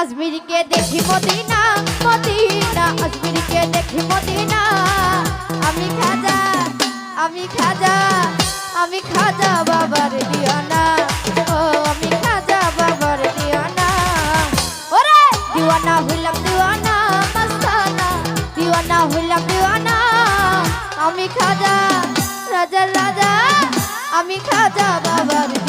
আজমিরকে দেখি Medina Medina, আজমিরকে দেখি Medina. আমি খাজা আমি খাজা আমি খাজা বাবার দিওয়ানা। ও, আমি খাজা বাবার দিওয়ানা। ওরে! দিওয়ানা হইলাম দিওয়ানা, মস্তানা। দিওয়ানা হইলাম দিওয়ানা। আমি খাজা রাজা রাজা। আমি খাজা বাবার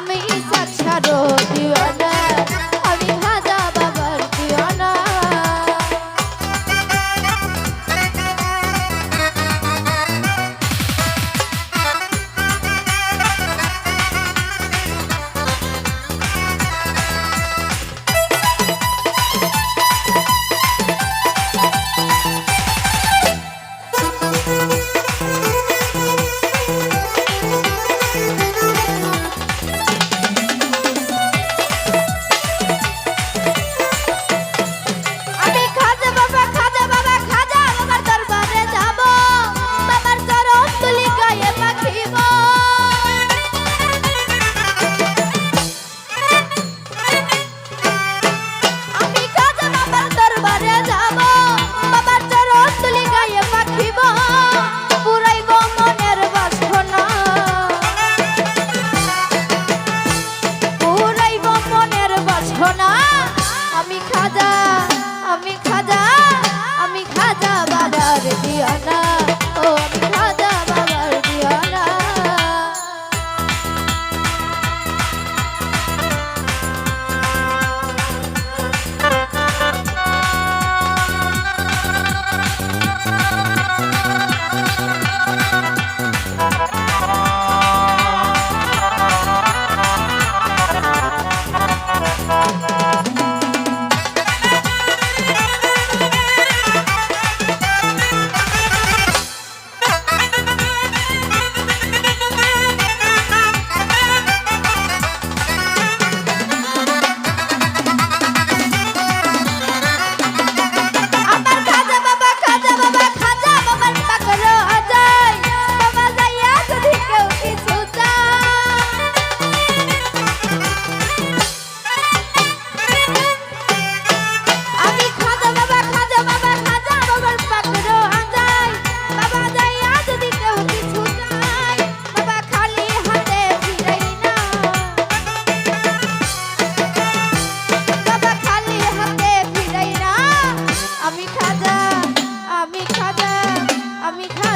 আমি আমি খাজা। আমি খা